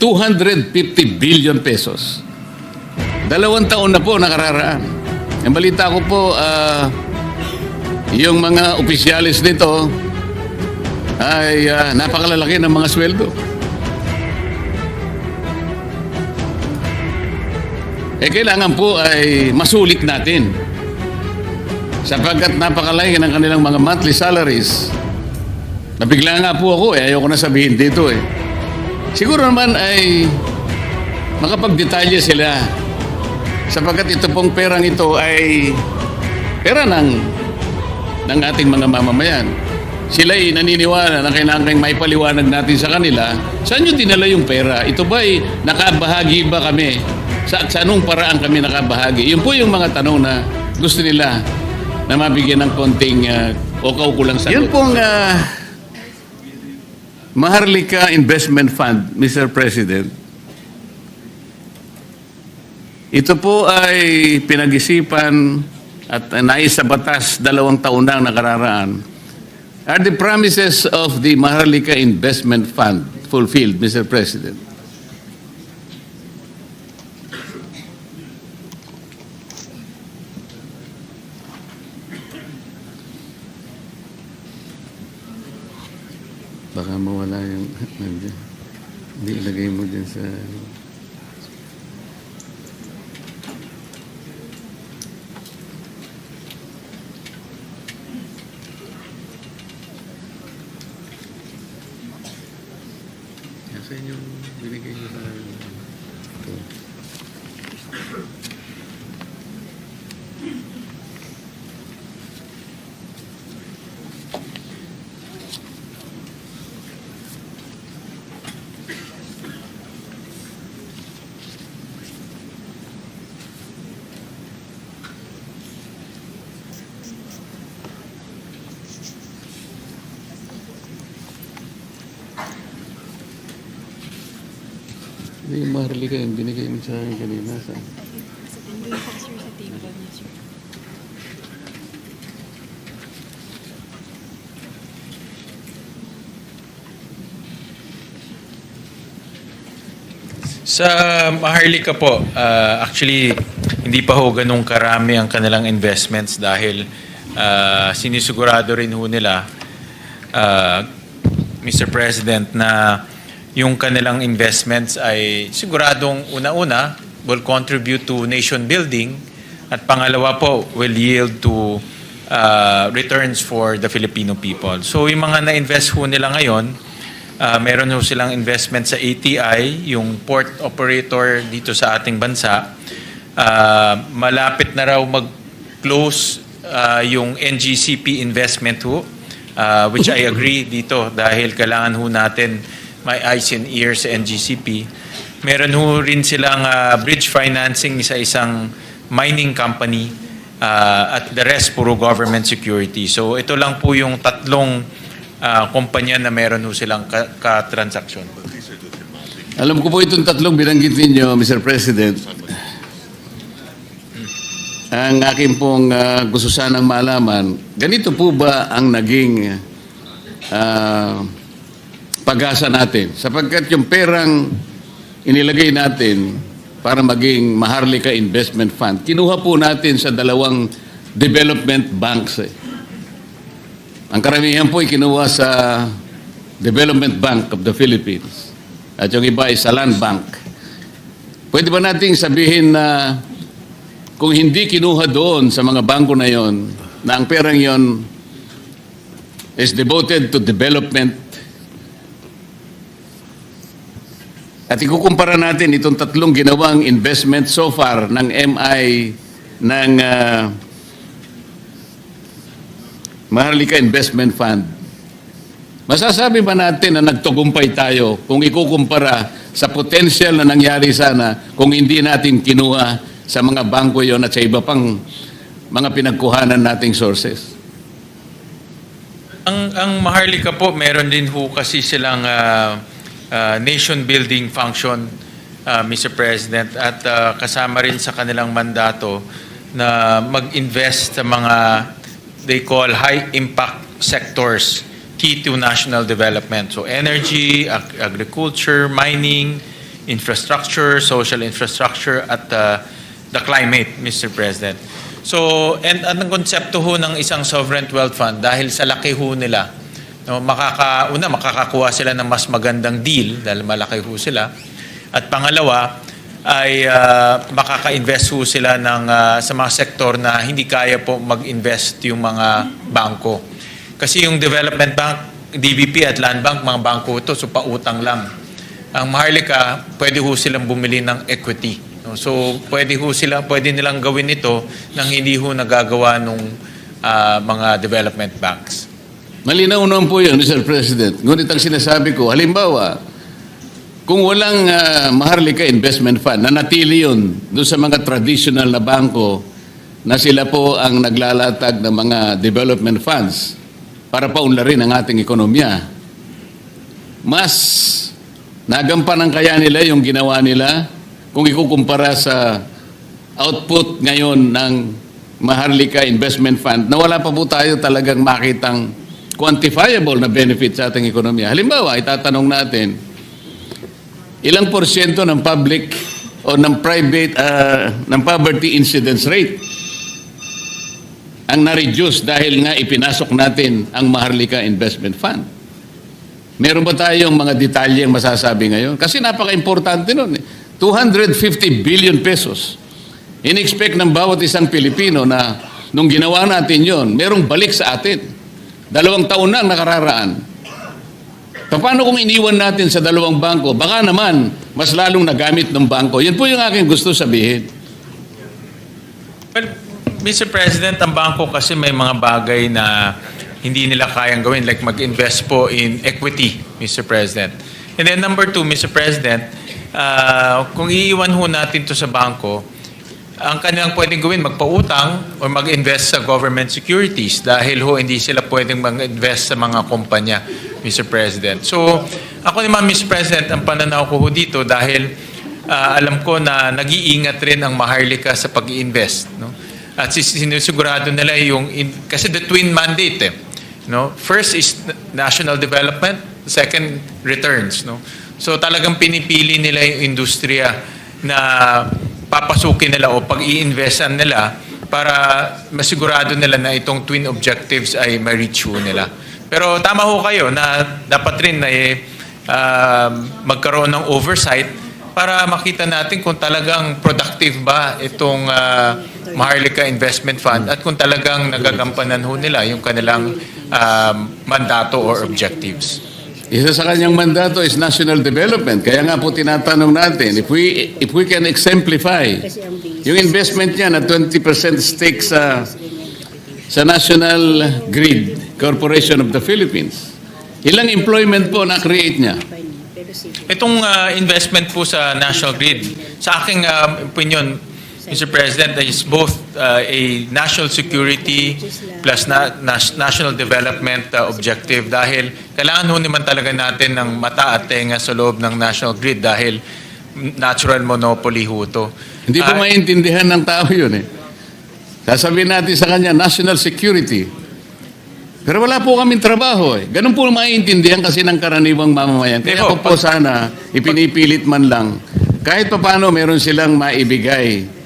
250 billion pesos. Dalawang taon na po nakararaan. Ang balita ko po, ah, yung mga opisyalis nito ay ah, napakalalaki ng mga sweldo. Eh kailangan po ay masulit natin. Sapagkat napakalaki ng kanilang mga monthly salaries. Nabigla nga po ako eh, ayoko na sabihin dito eh. Siguro naman ay makapagdetalye sila. Sapagkat ito pong perang ito ay pera ng, ng ating mga mamamayan. Sila ay naniniwala na kailangan may paliwanag natin sa kanila. Saan nyo dinala yung pera? Ito ba ay nakabahagi ba kami? Sa, sa anong paraan kami nakabahagi? Yun po yung mga tanong na gusto nila na mabigyan ng konting uh, o kaukulang sagot. Yun pong ah, Maharlika Investment Fund, Mr. President. Ito po ay pinag-isipan at nais sa batas dalawang taon na nakararaan. Are the promises of the Maharlika Investment Fund fulfilled, Mr. President? Baka mawala yung... nandiyan. Hindi ilagay mo din sa... Nasaan yung binigay mo sa... Ito. Hindi yung Maharlika yung binigay mo sa akin kanina. Sa... Po sa Maharlika po, uh, actually, hindi pa ho ganun karami ang kanilang investments dahil uh, sinisigurado rin ho nila, uh, Mr. President, na yung kanilang investments ay siguradong una-una will contribute to nation building at pangalawa po will yield to uh, returns for the Filipino people. So yung mga na-invest ho nila ngayon, Ah, meron ho silang investment sa ATI, yung port operator dito sa ating bansa. Ah, malapit na raw mag-close ah, yung NGCP investment ho, ah, which I agree dito dahil kailangan ho natin may eyes and ears sa NGCP. Meron ho rin silang ah, bridge financing sa isang mining company ah, at the rest puro government security. So ito lang po yung tatlong ah, kumpanya na meron ho silang ka- ka-transaction. Alam ko po itong tatlong binanggit ninyo, Mr. President. Ang aking pong ah, gusto sanang malaman, ganito po ba ang naging ah, pag-asa natin? Sapagkat yung perang inilagay natin para maging Maharlika Investment Fund, kinuha po natin sa dalawang development banks. Eh. Ang karamihan po ay kinuha sa Development Bank of the Philippines. At yung iba ay sa Land Bank. Pwede ba nating sabihin na kung hindi kinuha doon sa mga bangko na yon, na ang perang yon is devoted to development at ikukumpara natin itong tatlong ginawang investment so far ng MI ng ah, Maharlika Investment Fund. Masasabi ba natin na nagtugumpay tayo kung ikukumpara sa potential na nangyari sana kung hindi natin kinuha sa mga bangko yon at sa iba pang mga pinagkuhanan nating sources? Ang ang Maharlika po, meron din ho kasi silang ah, ah, nation building function, ah, Mr. President, at ah, kasama rin sa kanilang mandato na mag-invest sa mga they call high impact sectors key to national development. So energy, ag- agriculture, mining, infrastructure, social infrastructure, at uh, the climate, Mr. President. So, and ang konsepto ho ng isang sovereign wealth fund, dahil sa laki ho nila, no, makaka, una, makakakuha sila ng mas magandang deal dahil malaki ho sila. At pangalawa, ay ah, makaka-invest ho sila ng, ah, sa mga sektor na hindi kaya po mag-invest yung mga bangko. Kasi yung Development Bank, DBP at Land Bank, mga bangko ito, so pautang lang. Ang Maharlika, pwede ho silang bumili ng equity. No? So, pwede ho sila, pwede nilang gawin ito nang hindi ho nagagawa nung ah, mga development banks. Malinaw naman po yun, Mr. President. Ngunit ang sinasabi ko, halimbawa, kung walang ah, Maharlika Investment Fund, nanatili yun doon sa mga traditional na bangko na sila po ang naglalatag ng mga development funds para paunlarin ang ating ekonomiya. Mas nagampanan kaya nila yung ginawa nila kung ikukumpara sa output ngayon ng Maharlika Investment Fund na wala pa po tayo talagang makitang quantifiable na benefit sa ating ekonomiya. Halimbawa, itatanong natin, ilang porsyento ng public o ng private, ah, ng poverty incidence rate ang na-reduce dahil nga ipinasok natin ang Maharlika Investment Fund. Meron ba tayong mga detalye ang masasabi ngayon? Kasi napaka-importante nun. eh. 250 billion pesos. In-expect ng bawat isang Pilipino na nung ginawa natin yon, merong balik sa atin. Dalawang taon na ang nakararaan. Paano kung iniwan natin sa dalawang bangko? Baka naman, mas lalong nagamit ng bangko. Yan po yung aking gusto sabihin. Well, Mr. President, ang bangko kasi may mga bagay na hindi nila kayang gawin, like mag-invest po in equity, Mr. President. And then number two, Mr. President, ah, kung iiwan ho natin to sa bangko, ang kanilang pwedeng gawin, magpautang o mag-invest sa government securities dahil ho hindi sila pwedeng mag-invest sa mga kumpanya, Mr. President. So, ako naman, Mr. President, ang pananaw ko dito dahil ah, alam ko na nag-iingat rin ang Maharlika sa pag-i-invest. No? At sinusigurado nila yung, in- kasi the twin mandate eh. No? First is na- national development, second, returns. No? So talagang pinipili nila yung industriya na papasukin nila o pag-i-investan nila para masigurado nila na itong twin objectives ay ma-reach nila. Pero tama ho kayo na dapat rin na eh, ah, magkaroon ng oversight para makita natin kung talagang productive ba itong ah, Maharlika Investment Fund at kung talagang nagagampanan ho nila yung kanilang ah, mandato or objectives. Isa sa kanyang mandato is national development. Kaya nga po tinatanong natin, if we, if we can exemplify yung investment niya na 20% stake sa, sa National Grid Corporation of the Philippines, ilang employment po na-create niya? Itong ah, investment po sa National Grid, sa aking ah, opinion, Mr. President, is both ah, a national security plus na, nas- national development ah, objective dahil kailangan ho naman talaga natin ng mata at tenga sa loob ng National Grid dahil natural monopoly ho to. Hindi po Ah, maintindihan ng tao yun eh. Sasabihin natin sa kanya, national security. Pero wala po kaming trabaho eh. Ganun po maintindihan kasi ng karaniwang mamamayan. Kaya po, po sana, ipinipilit man lang, kahit pa paano meron silang maibigay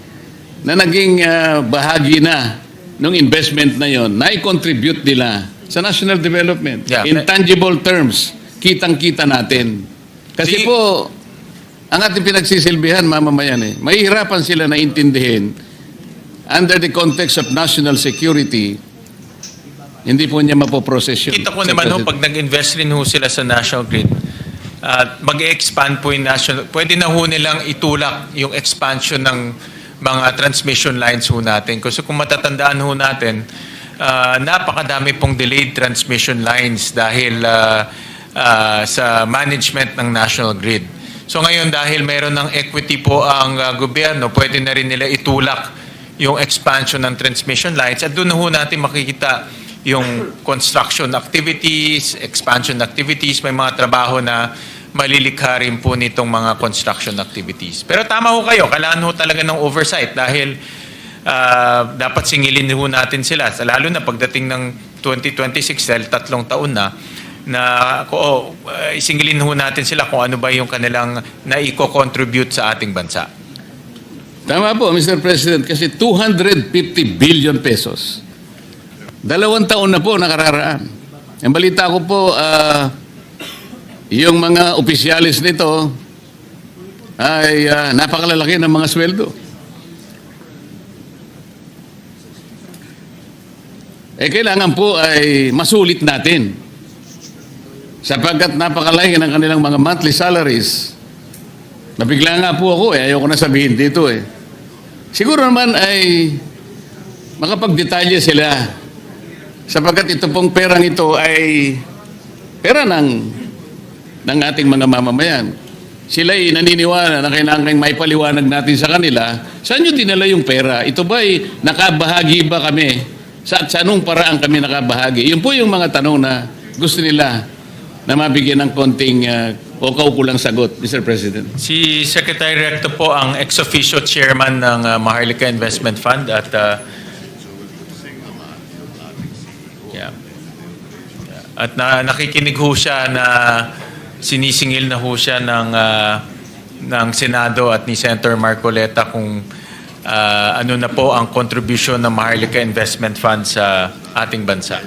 na naging ah, bahagi na ng investment na yon, na i-contribute nila sa national development. Yeah. In tangible terms, kitang-kita natin. Kasi Di- po, ang ating pinagsisilbihan, mamamayan eh, mahihirapan sila na intindihin under the context of national security, hindi po niya mapoprocess yun. Kita ko naman ho, pag nag-invest rin ho sila sa National Grid, at mag-expand po yung national, pwede na ho nilang itulak yung expansion ng mga transmission lines ho natin. Kasi kung matatandaan ho natin, ah, napakadami pong delayed transmission lines dahil ah, ah, sa management ng National Grid. So ngayon dahil meron ng equity po ang ah, gobyerno, pwede na rin nila itulak yung expansion ng transmission lines at doon ho natin makikita yung construction activities, expansion activities, may mga trabaho na malilikha rin po nitong mga construction activities. Pero tama ho kayo, kailangan ho talaga ng oversight dahil ah, dapat singilin ho natin sila, lalo na pagdating ng 2026 dahil tatlong taon na, na oh, uh, isingilin ho natin sila kung ano ba yung kanilang naiko-contribute sa ating bansa. Tama po, Mr. President, kasi 250 billion pesos. Dalawang taon na po nakararaan. Ang balita ko po, ah, yung mga opisyalis nito ay ah, napakalalaki ng mga sweldo. Eh kailangan po ay masulit natin. Sapagkat napakalaki ng kanilang mga monthly salaries. Nabigla nga po ako eh, ayoko na sabihin dito eh. Siguro naman ay makapagdetalye sila. Sapagkat ito pong perang ito ay pera ng, ng ating mga mamamayan. Sila ay naniniwala na kailangan may paliwanag natin sa kanila, saan nyo dinala yung pera? Ito ba ay nakabahagi ba kami? Sa, sa anong paraan kami nakabahagi? Yun po yung mga tanong na gusto nila na mabigyan ng konting uh, o kaukulang sagot, Mr. President. Si Secretary Recto po ang ex officio chairman ng uh, Maharlika Investment Fund at uh, yeah. At na, nakikinig ho siya na sinisingil na ho siya ng uh, ng Senado at ni Senator Marcoleta kung uh, ano na po ang contribution ng Maharlika Investment Fund sa ating bansa.